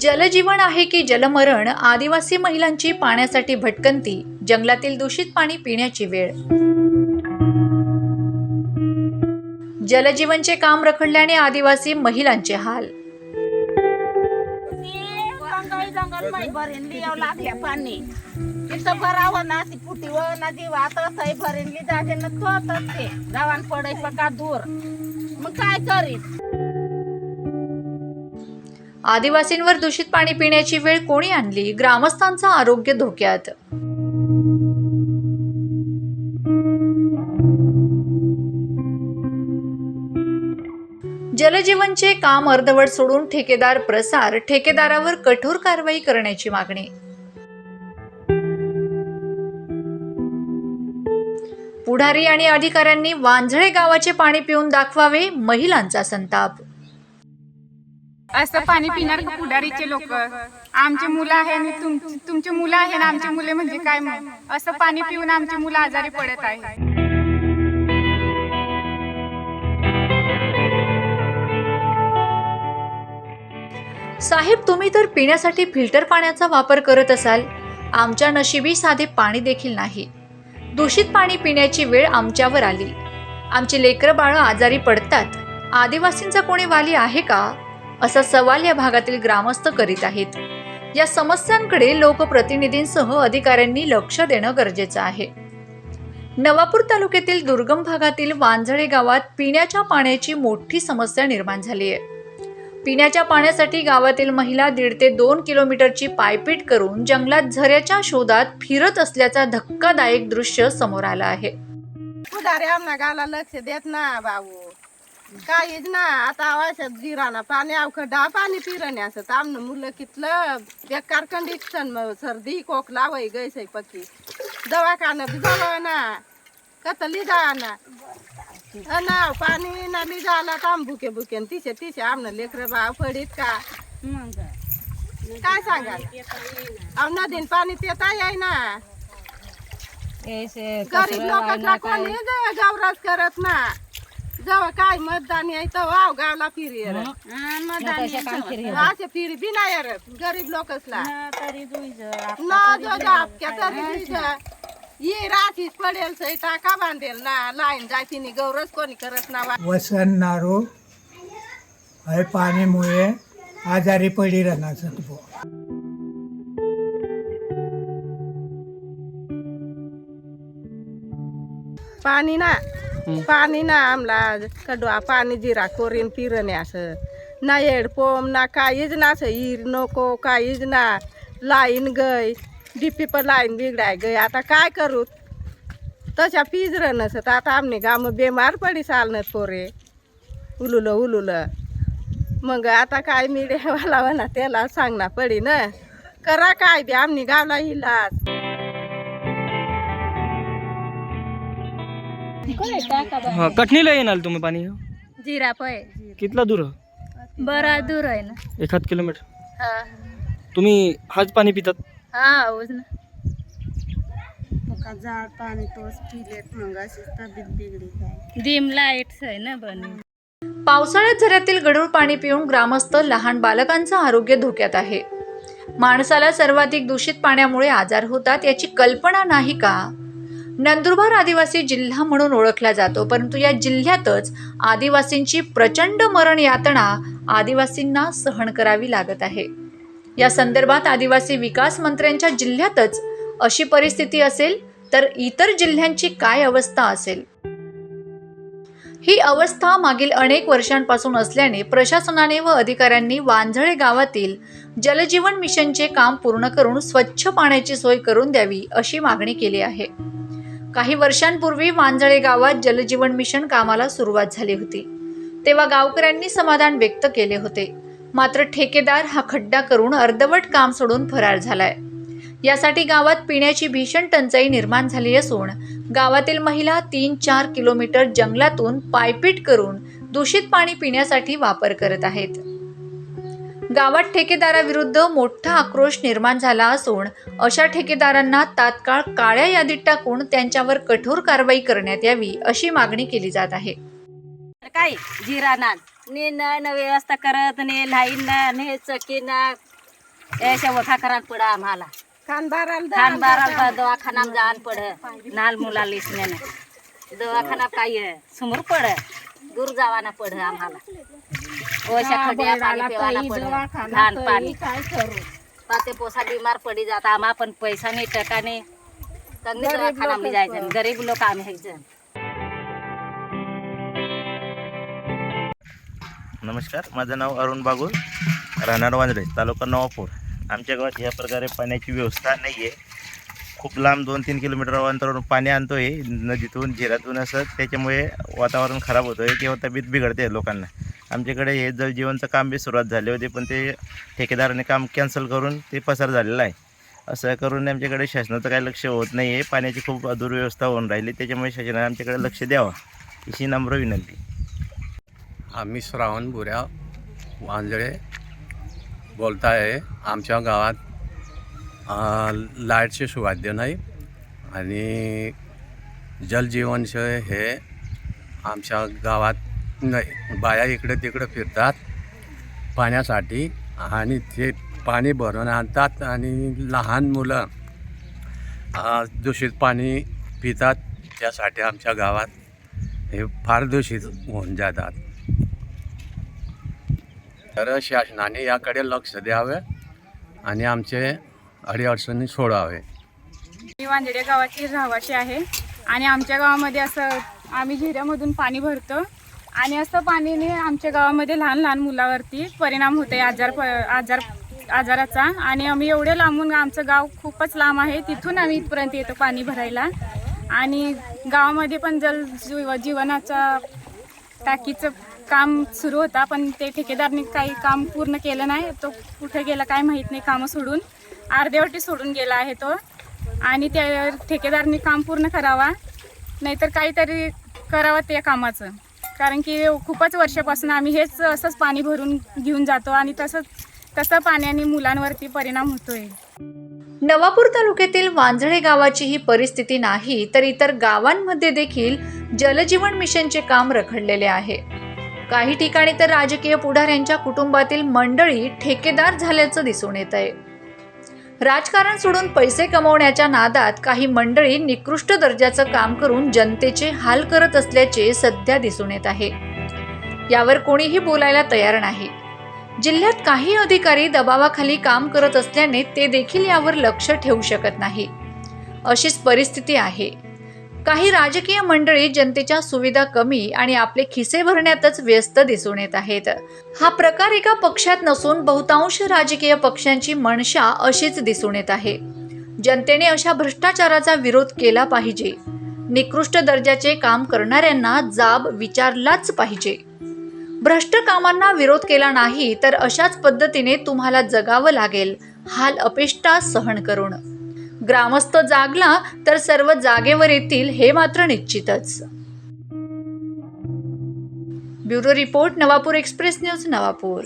जलजीवन आहे की जलमरण आदिवासी महिलांची पाण्यासाठी भटकंती जंगलातील दूषित पाणी पिण्याची वेळ. जलजीवनचे काम रखडल्याने आदिवासी महिलांचे हाल. पाणी तिथं भरावं ना ती फुटीवर ना ती वाहत सही भरेनली जाते ना तोच ते गावान पडे का दूर मग काय करीत? आदिवासींवर दूषित पाणी पिण्याची वेळ कोणी आणली? ग्रामस्थांचं आरोग्य धोक्यात. जलजीवनचे काम अर्धवट सोडून ठेकेदार प्रसार ठेकेदारावर कठोर कारवाई करण्याची मागणी. पुढारी आणि अधिकाऱ्यांनी वांझळे गावाचे पाणी पिऊन दाखवावे महिलांचा संताप. असं पाणी पिणार का पुढारीचे लोक? आमचे मुलं आहे आणि तुम तुमचे मुलं आहे ना आमचे मुले म्हणजे काय मग? असं पाणी पिऊन आमची मुलं आजारी पडत आहे साहेब तुम्ही तर पिण्यासाठी फिल्टर पाण्याचा वापर करत असाल. आमच्या नशिबी साधे पाणी देखील नाही. दूषित पाणी पिण्याची वेळ आमच्यावर आली. आमची लेकरं बाळं आजारी पडतात. आदिवासींचा कोणी वाली आहे का? असा सवाल या भागातील ग्रामस्थ करीत आहेत. या समस्यांकडे लोकप्रतिनिधींसह अधिकाऱ्यांनी लक्ष देणं गरजेचं आहे. नवापूर तालुक्यातील दुर्गम भागातील वांझळे गावात पिण्याच्या पाण्याची मोठी समस्या निर्माण झाली आहे. पिण्याच्या पाण्यासाठी गावातील महिला दीड ते दोन किलोमीटरची पायपीट करून जंगलात झऱ्याच्या शोधात फिरत असल्याचा धक्कादायक दृश्य समोर आलं आहे. लक्ष देत ना भाऊ काहीच ना आता आवश्यक जिराना पाणी अवखडा पाणी पिरणे असं. आमनं मुलं कितलं बेकार कंडिशन मग. सर्दी खोकला वय गैसय पक्की. दवाखाना बी जवळ ना. कतली जा ना. ना पाणी ना ली झाला ताम भुके भुके तिचे तिचे आमनं लेकर भाव पडीत का? काय सांगाल? अहो नदीन पाणी पिता येई ना गरीब लोकांना कोणी ग- गौरव करत ना? जेव्हा काय मतदान यायचं? वाव गावला फिरी असे फिरी बी नाही येत गरीब लोकसला. ना जो जापक्या तरी दुईचं. ये राशीच पडेल सई टाका बांधेल? ना लाईन जायची गौरव कोणी करत ना वसन नारो हे पाणीमुळे आजारी पडी राहणार सकतो पाणी ना पाणी ना आमला कडवा पाणी जिरा कोरीन पिरणे असं. ना हेडपोम ना काहीच ना असं हिर नको काहीच ना. लाईन गय डीपी पण लाईन बिघडाय गय. आता काय करू? तशा पिजर नसत. आता आमने गाम बेमार पडी चालणार पोरे. उलुल उलुल. मग आता काय मिडियावाला म्हणा त्याला सांगणार पडी ना करा काय बी आमनी गावला इलाज. हा कटणीला येणार तुम्ही पाणी? जिरा पय कितला दूर? बरा दूर आहे ना. एखाद किलोमीटर. हा. तुम्ही हाच पाणी पितात? हा हौस ना. डिम लाईट्स आहे ना बनी पावसाळ्यात झऱ्यातील गढूळ पाणी पिऊन ग्रामस्थ लहान बालकांचं आरोग्य धोक्यात आहे. माणसाला सर्वाधिक दूषित पाण्यामुळे आजार होतात याची कल्पना नाही का? नंदुरबार आदिवासी जिल्हा म्हणून ओळखला जातो परंतु या जिल्ह्यातच आदिवासींची प्रचंड मरण यातना आदिवासींना सहन करावी लागत आहे. या संदर्भात आदिवासी विकास मंत्र्यांच्या जिल्ह्यातच अशी परिस्थिती असेल तर इतर जिल्ह्यांची काय अवस्था असेल? ही अवस्था मागील अनेक वर्षांपासून असल्याने प्रशासनाने व अधिकाऱ्यांनी वांझळे गावातील जलजीवन मिशनचे काम पूर्ण करून स्वच्छ पाण्याची सोय करून द्यावी अशी मागणी केली आहे. काही वर्षांपूर्वी मांजळे गावात जलजीवन मिशन कामाला सुरुवात झाली होती. तेव्हा गावकऱ्यांनी समाधान व्यक्त केले होते. मात्र ठेकेदार हा खड्डा करून अर्धवट काम सोडून फरार झालाय. यासाठी गावात पिण्याची भीषण टंचाई निर्माण झाली असून गावातील महिला तीन चार किलोमीटर जंगलातून पायपीट करून दूषित पाणी पिण्यासाठी वापर करत आहेत. गावात ठेकेदाराविरुद्ध मोठा आक्रोश निर्माण झाला असून अशा ठेकेदारांना तात्काळ काळ्या यादीत टाकून त्यांच्यावर कठोर कारवाई करण्यात यावी अशी मागणी केली जात आहे. काय? जिरा ना ने ना न व्यवस्था करत ने लाईन ना ने चकी ना याच्या वखा पड आम्हाला. खानदाराला दवाखाना जाण पड. नाल मुला दवाखाना काय आहे? समोर पड. दूर जावाना पड आम्हाला. ओशा खड्या पाणी पिवायला पड घाण पाणी. काय करू? पाते पोसा बीमार पडी जात आम्हा पण पैसा नाही टका नाही चांगली दवाखाना जायचं गरीब लोक आम्ही ह्याचं नमस्कार माझं नाव अरुण बागुल राहणार वांद्रे तालुका नवापूर. आमच्या गावात या प्रकारे पाण्याची व्यवस्था नाही आहे खूप लांब दोन तीन किलोमीटर अंतरावरून पाणी आणतो आहे नदीतून झिरातून असं. त्याच्यामुळे वातावरण खराब होतं आहे किंवा तब्येत बिघडते लोकांना. आमच्याकडे हे जलजीवनचं काम बी सुरुवात झाले होते पण ते ठेकेदाराने काम कॅन्सल करून ते पसार झालेलं आहे. असं करून आमच्याकडे शासनाचं काही लक्ष होत नाही आहे पाण्याची खूप दुर्व्यवस्था होऊन राहिली. त्याच्यामुळे शासनाने आमच्याकडे लक्ष द्यावं अशी नम्र विनंती. आम्ही श्रावण बुऱ्या वांजळे बोलत आहे आमच्या गावात लाईटचे सुवाद्य नाही. आणि जलजीवनचे हे आमच्या गावात नाही बाया इकडे तिकडे फिरतात पाण्यासाठी आणि ते पाणी भरून आणतात आणि लहान मुलं दूषित पाणी पितात. त्यासाठी आमच्या गावात हे फार दूषित होऊन जातात. तर शासनाने याकडे लक्ष द्यावे आणि आमचे अडीअडचणी सोडावे. मी वांजडे गावाची रहिवाशी आहे आणि आमच्या गावामध्ये असं आम्ही झिऱ्यामधून पाणी भरतो आणि असं पाणीने आमच्या गावामध्ये लहान लहान मुलावरती परिणाम होते आजार प आजार आजाराचा. आणि आम्ही एवढे लांबून आमचं गाव खूपच लांब आहे. तिथून आम्ही इथपर्यंत येतो पाणी भरायला. आणि गावामध्ये पण जल जीव जीवनाचा टाकीचं काम सुरू होता पण ते ठेकेदारने काही काम पूर्ण केलं नाही. तो कुठे गेला काय माहीत नाही कामं सोडून. अर्धेवटी सोडून गेला आहे तो. आणि त्या ठेकेदारने काम पूर्ण करावा. नाहीतर काहीतरी करावं त्या कामाचं. कारण की खूपच वर्षापासून आम्ही हेच असंच पाणी भरून घेऊन जातो आणि तसंच तसं पाण्याने मुलांवरती परिणाम होतोय. नवापूर तालुक्यातील वांझळे गावाची ही परिस्थिती नाही तर इतर गावांमध्ये देखील जलजीवन मिशनचे काम रखडलेले आहे. काही ठिकाणी तर राजकीय पुढाऱ्यांच्या कुटुंबातील मंडळी ठेकेदार झाल्याचं दिसून येत आहे राजकारण सोडून पैसे कमवण्याच्या नादात काही मंडळी निकृष्ट दर्जाचं काम करून जनतेचे हाल करत असल्याचे सध्या दिसून येत आहे. यावर कोणीही बोलायला तयार नाही. जिल्ह्यात काही अधिकारी दबावाखाली काम करत असल्याने ते देखील यावर लक्ष ठेवू शकत नाही. अशीच परिस्थिती आहे. काही राजकीय मंडळी जनतेच्या सुविधा कमी आणि आपले खिसे भरण्यातच व्यस्त दिसून येत आहेत. हा प्रकार एका पक्षात नसून बहुतांश राजकीय पक्षांची मनशा अशीच दिसून येत आहे. जनतेने अशा भ्रष्टाचाराचा विरोध केला पाहिजे. निकृष्ट दर्जाचे काम करणाऱ्यांना जाब विचारलाच पाहिजे. भ्रष्ट कामांना विरोध केला नाही तर अशाच पद्धतीने तुम्हाला जगावं लागेल. हाल अपेष्टा सहन करून. ग्रामस्थ जागला तर सर्व जागेवर येतील हे मात्र निश्चितच. Bureau report Navapur express news Navapur.